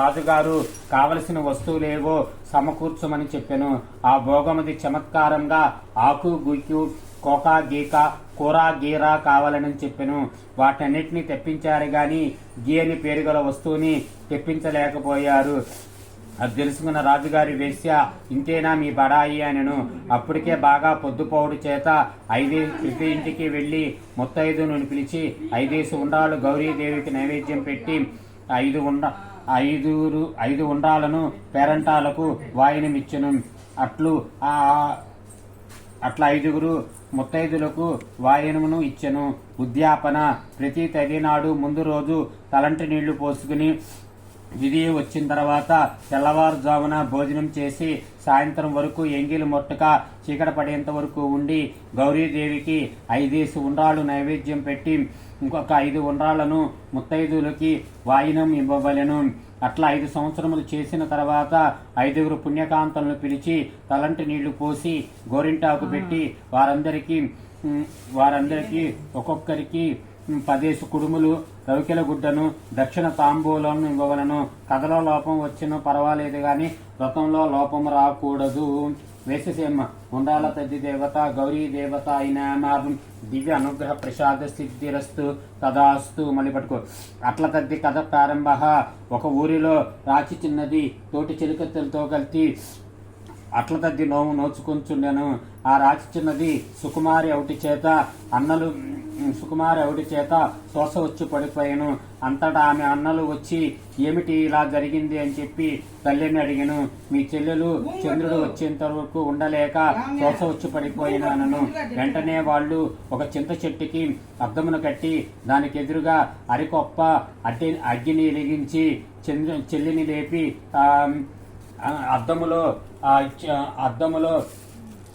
రాజుగారు కావలసిన వస్తువులేవో సమకూర్చమని చెప్పెను. ఆ భోగమది చమత్కారంగా ఆకు గుక్కు కోకా గీక కూర గీరా కావాలని చెప్పెను. వాటన్నిటిని తెప్పించారు గాని గీయని పేరు గల వస్తువుని తెప్పించలేకపోయారు. అది తెలుసుకున్న రాజుగారి వేశ్య ఇంతేనా మీ బడాయి అనను. అప్పటికే బాగా పొద్దుపోవుడు చేత ఐదే ప్రతి ఇంటికి వెళ్ళి ముత్తైదును పిలిచి ఐదేసి ఉండాలు గౌరీదేవికి నైవేద్యం పెట్టి ఐదు ఉండ ఐదుగురు ఐదు ఉండాలను పేరంటాలకు వాయినమిచ్చెను. అట్లు ఆ అట్లా ఐదుగురు ముత్తైదులకు వాయనమును ఇచ్చెను. ఉద్యాపన ప్రతి తదినాడు ముందు రోజు తలంటి నీళ్ళు పోసుకుని విధి వచ్చిన తర్వాత తెల్లవారుజామున భోజనం చేసి సాయంత్రం వరకు ఎంగిలి మొట్టక చీకట పడేంత వరకు ఉండి గౌరీదేవికి ఐదేసి ఉండ్రాలు నైవేద్యం పెట్టి ఇంకొక ఐదు ఉండ్రాలను ముత్తైదులకి వాయినం ఇవ్వవలెను. అట్లా ఐదు సంవత్సరములు చేసిన తర్వాత ఐదుగురు పుణ్యకాంతలను పిలిచి తలంటి నీళ్ళు పోసి గోరింటాకు పెట్టి వారందరికీ వారందరికీ ఒక్కొక్కరికి పదేసి కుడుములు రవికెల గుడ్డను దక్షిణ తాంబూలను ఇవ్వవలను. కథలో లోపం వచ్చిన పర్వాలేదు గాని వ్రతంలో లోపం రాకూడదు. వేససేమ ఉండాల తద్ది దేవత గౌరీ దేవత అయిన దివ్య అనుగ్రహ ప్రసాద సిద్ధిరస్తు తదాస్తు. మళ్ళీ పట్టుకో. అట్ల తద్ది కథ ప్రారంభ. ఒక ఊరిలో రాచి చిన్నది తోటి చిలుకత్తెలతో కలిసి అట్ల తద్ది నోము నోచుకుంటుండెను ఆ రాచి చిన్నది సుకుమారి ఒకటి చేత అన్నలు సుకుమారి ఒకటి చేత శోష వచ్చి పడిపోయాను. అంతటా ఆమె అన్నలు వచ్చి ఏమిటి ఇలా జరిగింది? అని చెప్పి తల్లిని అడిగాను. మీ చెల్లెలు చంద్రుడు వచ్చేంత వరకు ఉండలేక శోష వచ్చి పడిపోయినాను వెంటనే వాళ్ళు ఒక చింత చెట్టుకి అద్దమును కట్టి దానికి ఎదురుగా అరికొప్ప అడ్డి అగ్గిని వెలిగించి చంద్రు చెల్లిని లేపి అద్దములో అద్దములో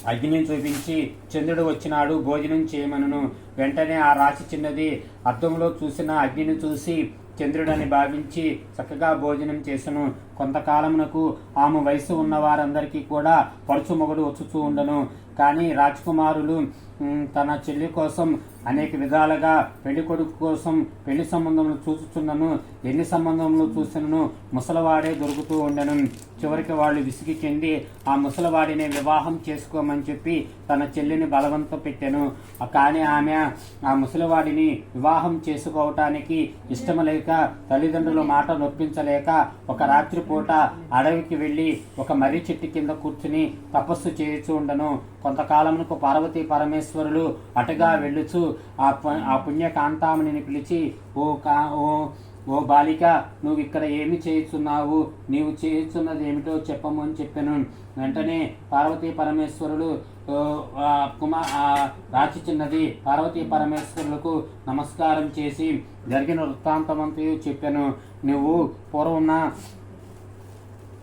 అగ్నిని చూపించి చంద్రుడు వచ్చినాడు భోజనం చేయమనను. వెంటనే ఆ రాశి చిన్నది అద్దంలో చూసిన అగ్నిని చూసి చంద్రుడని భావించి చక్కగా భోజనం చేసను. కొంతకాలమునకు ఆమె వయసు ఉన్న వారందరికీ కూడా పరుచు మొగడు వచ్చుచూ ఉండను. కానీ రాజకుమారులు తన చెల్లి కోసం అనేక విధాలుగా పెళ్ళి కొడుకు కోసం పెళ్ళి సంబంధములు చూచుచున్నను ఎన్ని సంబంధములు చూసినను ముసలవాడే దొరుకుతూ ఉండను. చివరికి వాళ్ళు విసిగి చెంది ఆ ముసలవాడిని వివాహం చేసుకోమని చెప్పి తన చెల్లిని బలవంతం పెట్టాను. కానీ ఆమె ఆ ముసలివాడిని వివాహం చేసుకోవటానికి ఇష్టం లేక తల్లిదండ్రుల మాట నొప్పించలేక ఒక రాత్రి పూట అడవికి వెళ్ళి ఒక మర్రి చెట్టు కింద కూర్చుని తపస్సు చేయుచూ ఉండను. కొంతకాలమునకు పార్వతీ పరమేశ్వరులు అటుగా వెళ్ళుచు ఆ పు- ఆ పుణ్యకాంతామణిని పిలిచి ఓ కా ఓ ఓ బాలిక నువ్వు ఇక్కడ ఏమి చేయుచున్నావు? నీవు చేయుచున్నది ఏమిటో చెప్పము అని చెప్పాను. వెంటనే పార్వతీ పరమేశ్వరులు ఓ, ఆ కుమా ఆ రాచి చిన్నది పార్వతీ పరమేశ్వరులకు నమస్కారం చేసి జరిగిన వృత్తాంతమంతయు చెప్పాను. నువ్వు పూర్వం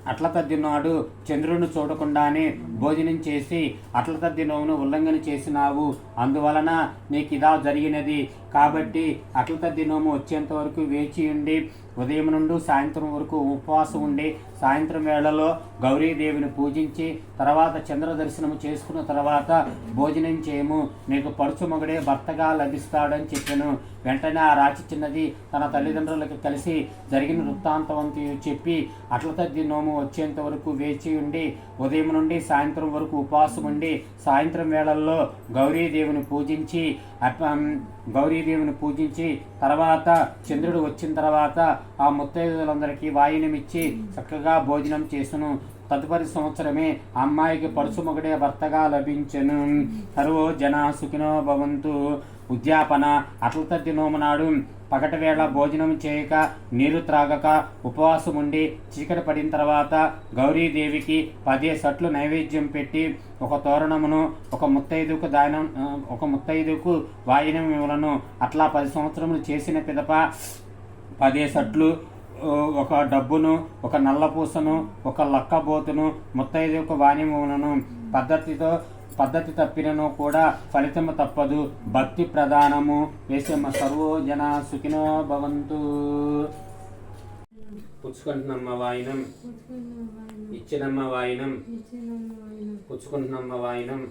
అట్ల తద్ది నాడు చంద్రుని చూడకుండానే భోజనం చేసి అట్ల తద్దినోవును ఉల్లంఘన చేసినావు. అందువలన నీకు ఇదా జరిగినది. కాబట్టి అట్లత దినము వచ్చేంత వరకు వేచి ఉండి ఉదయం నుండి సాయంత్రం వరకు ఉపవాసం ఉండి సాయంత్రం వేళలో గౌరీదేవిని పూజించి తర్వాత చంద్ర దర్శనం చేసుకున్న తర్వాత భోజనం చేయము. నీకు పడుచు మొగడే భర్తగా లభిస్తాడని చెప్పాను. వెంటనే ఆ రాచి చిన్నది తన తల్లిదండ్రులకు కలిసి జరిగిన వృత్తాంతవంతి చెప్పి అట్లత తద్ది నోము వచ్చేంత వరకు వేచి ఉండి ఉదయం నుండి సాయంత్రం వరకు ఉపవాసం ఉండి సాయంత్రం వేళల్లో గౌరీదేవిని పూజించి గౌరీదేవిని పూజించి తర్వాత చంద్రుడు వచ్చిన తర్వాత ఆ ముత్తైదులందరికీ వాయినమిచ్చి చక్కగా భోజనం చేసును. తదుపరి సంవత్సరమే అమ్మాయికి పరుసుమొగడే భర్తగా లభించెను. సర్వో జన సుఖినో భవంతు. ఉద్యాపన అట్ల నోమనాడు పగటి వేళ భోజనం చేయక నీరు త్రాగక ఉపవాసం ఉండి చీకటి పడిన తర్వాత గౌరీదేవికి పదే సట్లు నైవేద్యం పెట్టి ఒక తోరణమును ఒక ముత్తైదుకు దానం ఒక ముత్తైదుకు వాయినం ఇవ్వలను. అట్లా పది సంవత్సరములు చేసిన పిదప పదే సట్లు ఒక డబ్బును ఒక నల్లపూసను ఒక లక్కబోతును ముత్తైదు ఒక వాణిమూనను పద్ధతితో పద్ధతి తప్పినను కూడా ఫలితము తప్పదు. భక్తి ప్రధానము. వేసమ్మ సర్వో జన సుఖినో భవంతు. పుచ్చుకుంటున్నమ్మ వాయినం ఇచ్చినమ్మ వాయినం పుచ్చుకుంటున్నమ్మ వాయినం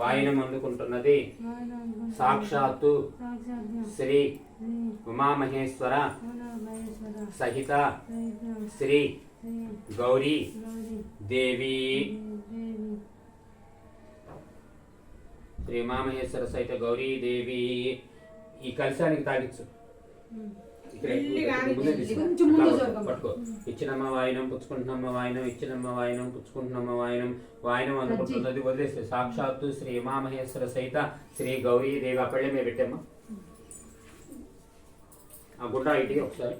వాయినం అందుకుంటున్నది. సాక్షాత్తు శ్రీ ఉమామహేశ్వర సహిత శ్రీ గౌరీ దేవి. శ్రీ మామహేశ్వర సహిత గౌరీ దేవి. ఈ కలశానికి తాగించు పట్టుకో. ఇచ్చినమ్మ వాయనం పుచ్చుకుంటున్నమ్మ వాయనం ఇచ్చినమ్మ వాయనం పుచ్చుకుంటున్నమ్మ వాయనం వాయనం అనుకుంటున్నది వదిలేసి సాక్షాత్తు శ్రీ ఉమామహేశ్వర సహిత శ్రీ గౌరీ దేవి అప్పళ్ళే మేము పెట్టామ్మా. ఆ గుండా ఇటుకి ఒకసారి.